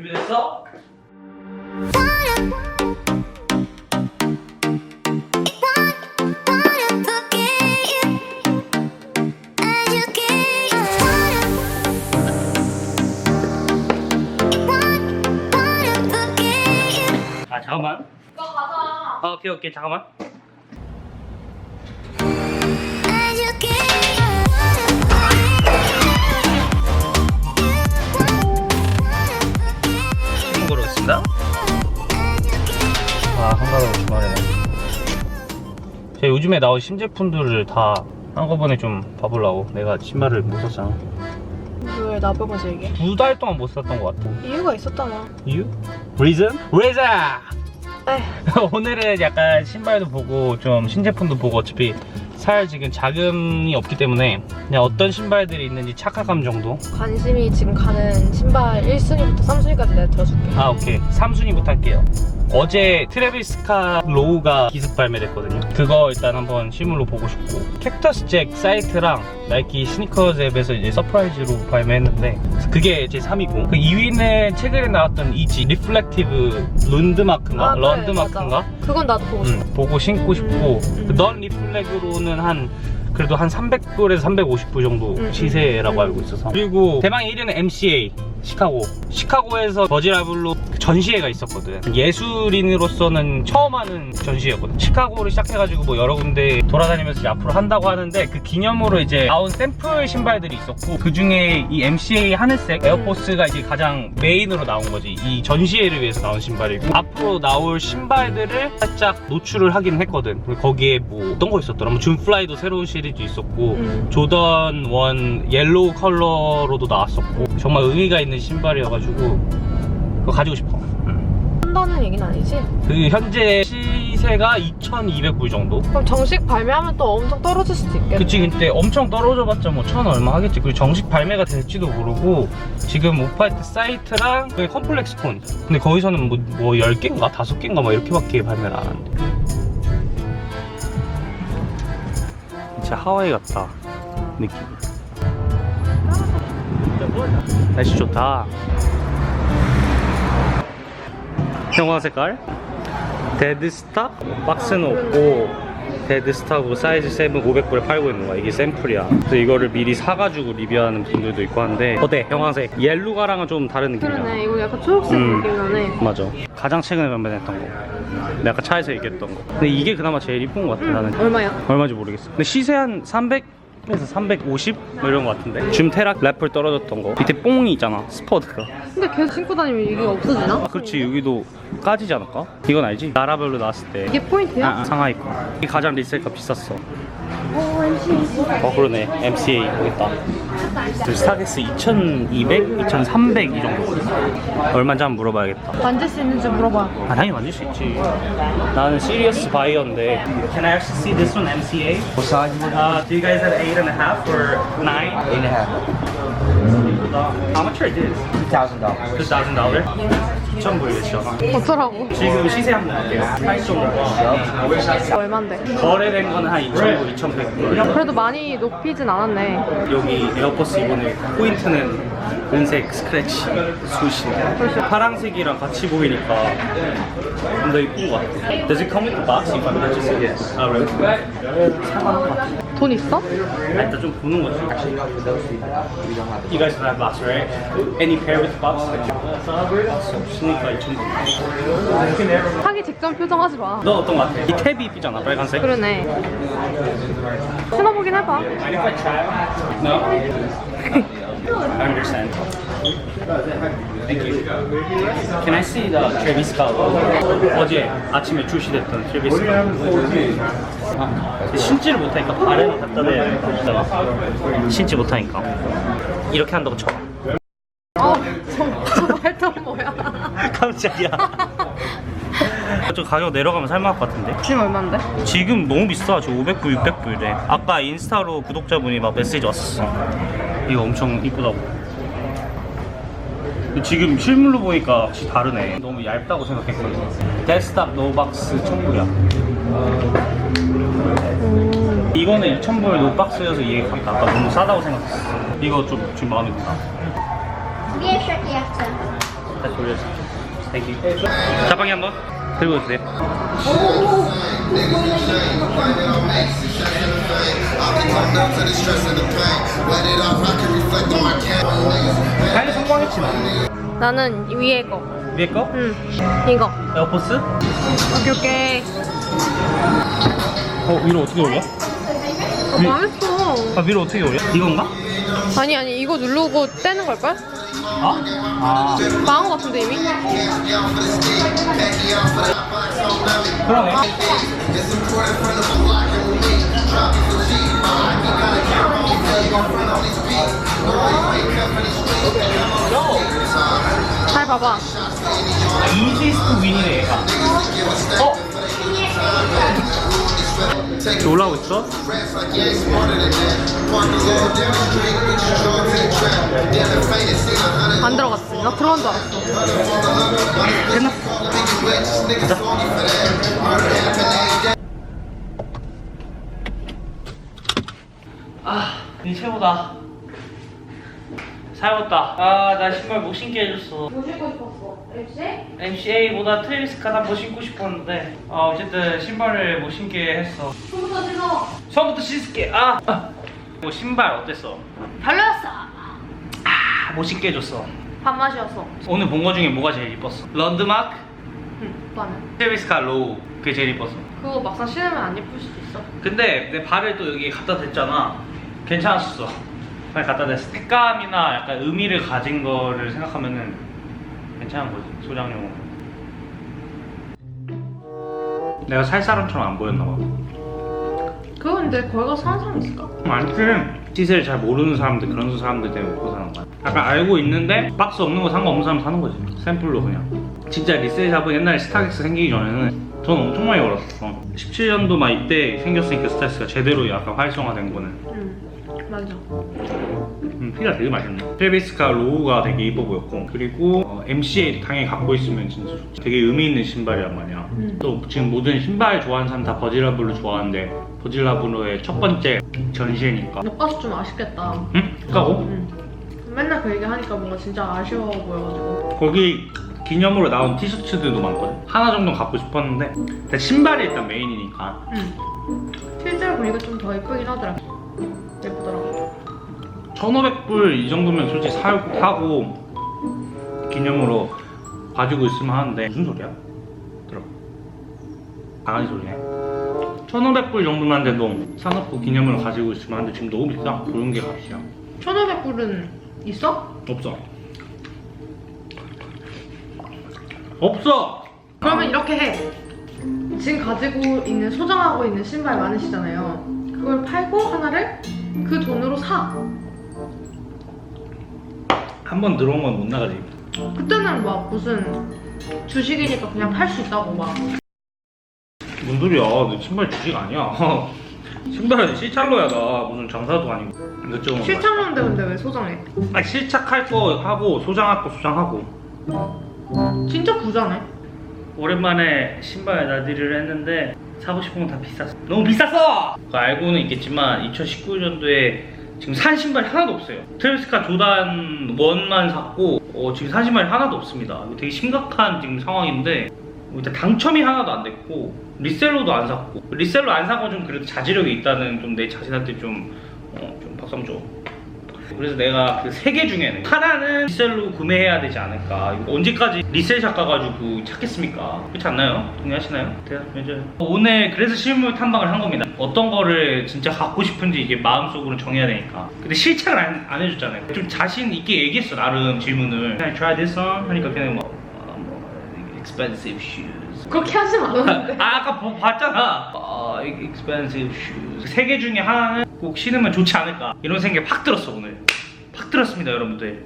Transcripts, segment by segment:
준비됐어? 아 잠깐만. 이거 가자. 아 오케이 오케이 잠깐만. 고르겠습니다. 아 한가로워 주말에는. 제가 요즘에 나온 신제품들을 다 한꺼번에 좀 봐보려고 내가 신발을 못 샀잖아. 왜 나보고서 얘기해? 두 달 동안 못 샀던 것 같아. 이유가 있었잖아. 이유? Reason? Reason! 에휴. 오늘은 약간 신발도 보고 좀 신제품도 보고 어차피 살 지금 자금이 없기 때문에 그냥 어떤 신발들이 있는지 착각감 정도? 관심이 지금 가는 신발 1순위부터 3순위까지 내가 들어줄게. 아 오케이. 3순위부터 할게요. 어제 트래비스카 로우가 기습 발매됐거든요. 그거 일단 한번 실물로 보고 싶고. 캡터스 잭 사이트랑 나이키 스니커즈 앱에서 이제 서프라이즈로 발매했는데 그게 제 3위고 그 2위는 최근에 나왔던 이지 리플렉티브 룬드마크인가? 아, 그래, 런드마크인가? 맞아. 그건 나도 보고 싶어. 음, 보고 신고 싶고 음, 그넌 리플렉으로는 한 그래도 한 300불에서 350불 정도 음, 시세라고 음. 알고 있어서 그리고 대망 1위는 MCA 시카고. 시카고에서 버지라블로 전시회가 있었거든. 예술인으로서는 처음 하는 전시회거든. 시카고를 시작해가지고 뭐 여러 군데 돌아다니면서 앞으로 한다고 하는데 그 기념으로 이제 나온 샘플 신발들이 있었고 그 중에 이 MCA 하늘색 에어포스가 이제 가장 메인으로 나온 거지. 이 전시회를 위해서 나온 신발이고 앞으로 나올 신발들을 살짝 노출을 하긴 했거든. 거기에 뭐 어떤 거 있었더라? 뭐 준플라이도 새로운 시리즈 있었고 음. 조던 원 옐로우 컬러로도 나왔었고 정말 의미가 있는 신발이어가지고 그거 가지고 싶어. 음. 한다는 얘기는 아니지? 그 현재 시세가 2,200불 정도? 그럼 정식 발매하면 또 엄청 떨어질 수도 있겠네. 그치 근데 엄청 떨어져봤자 뭐 천 얼마 하겠지. 그리고 정식 발매가 될지도 모르고 지금 오파이트 사이트랑 그 컴플렉스 콘 근데 거기서는 뭐, 뭐 10개인가? 5개인가? 막 이렇게밖에 발매를 안 한대 진짜 하와이 같다. 느낌 날씨 좋다. 형광 색깔? 데드스탑 박스는 없고 데드스탑으로 사이즈 7 500불에 팔고 있는 거야. 이게 샘플이야. 그래서 이거를 미리 사가지고 리뷰하는 분들도 있고 한데 어때? 형광색. 옐로가랑은 좀 다른 느낌이야. 그러네. 이거 약간 초록색 음. 느낌 나네. 맞아. 가장 최근에 발매했던 거. 내가 아까 차에서 얘기했던 거. 근데 이게 그나마 제일 이쁜 거 같아 나는. 얼마야? 얼마인지 모르겠어. 근데 시세 한 300 에서 350? 뭐 이런 거 같은데 줌테락 래플 떨어졌던 거 밑에 뽕이 있잖아 스퍼드가 근데 계속 신고 다니면 이게 없어지나? 아, 그렇지 여기도 까지지 않을까? 이건 알지? 나라별로 나왔을 때 이게 포인트야? 아, 아, 상하이 거 이게 가장 리셀가 비쌌어. 어 그러네 MCA 있다 스타렉스 2200, 2300 이 정도거든 얼마인지 한번 물어봐야겠다 만질 수 있는지 물어봐 아 당연히 만질 수 있지 나는 시리어스 바이어인데 Can I actually see this one MCA? What size? Uh, do you guys have 8.5 or 9? 8.5 How much are this? $2,000 $2,000? 추천 보여주셔서 어쩌라고 지금 시세 한번 볼게요 8.5가 얼만데? 거래된 건 한 2,900, 2,100 그래도 많이 높이진 않았네 여기 에어포스 이번에 포인트는 은색 스크래치 숱입니다 파랑색이랑 같이 보이니까 좀 더 이쁜 것 같아 Does it come with the box? If I'm purchasing it? 아, right? 사과한 것 같아 돈 있어? 아, 일단 좀 보는 거지 You guys don't have box, right? Any pair with box? Box 없으니까 2,000불 사기 직전 표정 하지 마. 너 어떤 거 같아? 이 탭이 이쁘잖아 빨간색 그러네. 신어보긴 해봐. No? I understand. Thank you. Can I see the Travis Scott? 어제 아침에 출시됐던 Travis Scott. 아, 신지를 못하니까 발에만 갖다 대야. 신지 못하니까. 이렇게 한다고 쳐. 어, 저, 저 말투 뭐야? 깜짝이야. 저 가격 내려가면 살만할 것 같은데? 지금 얼만데? 지금 너무 비싸. 저 500불, 600불이래. 아까 인스타로 구독자분이 막 메시지 왔었어. 이거 엄청 이쁘다고. 지금 실물로 보니까 확실히 다르네. 너무 얇다고 생각했거든. 데스탑 노박스 1000불이야. 이거는 2000불 노박스여서 이해가 갔다. 아까 너무 싸다고 생각했어. 이거 좀 지금 마음에 든다. 다시 올려줄게. 땡큐. 자방이 한번 들고 오세요. 잘 성공했지 나. 나는 위에 거. 위에 거? 응. 이거. 에어포스? 오케이 오케이. 어 위로 어떻게 올려? 아, 망했어. 아 위로 어떻게 올려? 이건가? 아니 아니 이거 누르고 떼는 걸걸? 아? 아 망한 것 같은데 이미? 그러네. 잘 봐봐. 이지스트 윈이네 얘가. 어? 이렇게 올라오고 있어? 안 들어갔어. 나 들어간 줄 알았어. 끝났어. 가자. 아, 니 최고다. 살았다. 아, 나 신발 못 신게 해줬어. 뭐 신고 싶었어? 역시? MCA보다 트레비스 스캇 한번 신고 싶었는데, 아, 어쨌든 신발을 못 신게 했어. 처음부터 신어. 처음부터 씻을게. 아, 아. 뭐 신발 어땠어? 별로였어. 아, 못 신게 해줬어. 밥맛이었어. 오늘 본 거 중에 뭐가 제일 이뻤어? 런드마크, 응. 오빠는? 트레비스 스캇 로우. 그게 제일 이뻤어. 그거 막상 신으면 안 예쁠 수도 있어. 근데 내 발을 또 여기 갖다 댔잖아. 괜찮았어. 발 갖다 댔어. 색감이나 약간 의미를 가진 거를 생각하면은 괜찮은 거지. 소장용. 내가 살 사람처럼 안 보였나 봐. 그거 근데 거기 가서 사는 사람 있을까? 많지. 시세를 잘 모르는 사람들 그런 사람들 때문에 먹고 사는 거야. 약간 알고 있는데 박스 없는 거 상관없는 사람 사는 거지. 샘플로 그냥. 진짜 리셀샵은 옛날에 스타렉스 생기기 전에는 돈 엄청 많이 벌었어. 17년도 막 이때 생겼으니까 스타렉스가 제대로 약간 활성화된 거는. 응. 맞아. 음, 피가 되게 맛있네. 트레비스카 로우가 되게 이뻐 보였고 그리고 어, MCA 당연히 갖고 있으면 진짜 좋지. 되게 의미 있는 신발이란 말이야. 음. 또 지금 모든 신발 좋아하는 사람 다 버질라블루 좋아하는데 버질라블루의 첫 번째 전시회니까. 못 가서 좀 아쉽겠다. 응? 가고 응. 맨날 그 얘기 하니까 뭔가 진짜 아쉬워 보여가지고. 거기 기념으로 나온 티셔츠들도 많거든. 하나 정도 갖고 싶었는데 근데 신발이 일단 메인이니까. 응. 실제로 보니까 좀 더 예쁘긴 하더라. 예쁘더라고. 1,500불 이 정도면 솔직히 사, 사고 기념으로 가지고 있으면 하는데 무슨 소리야? 들어 강아지 소리네 1,500불 정도만 돼도 사놓고 기념으로 가지고 있으면 하는데 지금 너무 비싸 그런 게 값이야 1,500불은 있어? 없어 없어 그러면 이렇게 해. 지금 가지고 있는 소장하고 있는 신발 많으시잖아요. 그걸 팔고 하나를 그 돈으로 사. 한 번 들어온 건 못 나가지 그때는 막 무슨 주식이니까 그냥 팔 수 있다고 막. 뭔 소리야 너 신발 주식 아니야 신발은 실찰로야 나 무슨 장사도 아니고 이것저것 실착하는데 근데 왜 소장해? 아니 실착할 거 하고 소장할 거 소장하고 진짜 부자네. 오랜만에 신발 나들이를 했는데 사고 싶은 건 다 비쌌어. 너무 비쌌어! 그거 알고는 있겠지만 2019년도에 지금 산 신발이 하나도 없어요. 트레비스카 조단 1만 샀고 어, 지금 산 신발이 하나도 없습니다. 되게 심각한 지금 상황인데 일단 당첨이 하나도 안 됐고 리셀로도 안 샀고 리셀로 안 산 건 좀 그래도 자지력이 있다는 좀 내 자신한테 좀, 어, 좀줘 그래서 내가 그 세 개 중에는 하나는 리셀로 구매해야 되지 않을까. 이거 언제까지 리셀샵 가가지고 찾겠습니까? 그렇지 않나요? 동의하시나요? 대답해줘요 오늘 그래서 실물 탐방을 한 겁니다. 어떤 거를 진짜 갖고 싶은지 이게 마음속으로 정해야 되니까. 근데 실착을 안, 안 해줬잖아요. 좀 자신 있게 얘기했어 나름 질문을. Can I try this on? 하니까 그냥 뭐, 아, 뭐 expensive shoes. 그렇게 하진 않았는데. 아 아까 보- 봤잖아. 아 expensive shoes. 세 개 중에 하나는 꼭 신으면 좋지 않을까 이런 생각이 팍 들었어 오늘. 팍 들었습니다 여러분들.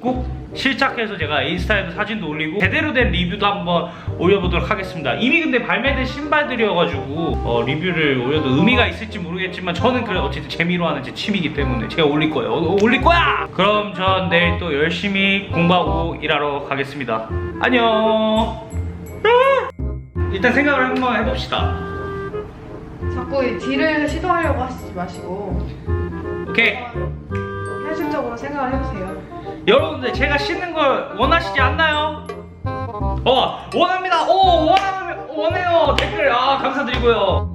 꼭 실착해서 제가 인스타에도 사진도 올리고 제대로 된 리뷰도 한번 올려보도록 하겠습니다. 이미 근데 발매된 신발들이어가지고 어, 리뷰를 올려도 의미가 있을지 모르겠지만 저는 그래 어쨌든 재미로 하는 제 취미이기 때문에 제가 올릴 거예요. 어, 올릴 거야! 그럼 전 내일 또 열심히 공부하고 일하러 가겠습니다. 안녕! 일단 생각을 한번 해봅시다. 자꾸 이 딜을 시도하려고 하시지 마시고 오케이. 현실적으로 생각을 해보세요. 여러분들 제가 신는 걸 원하시지 않나요? 어 원합니다 오 원하면 원해요 댓글 아 감사드리고요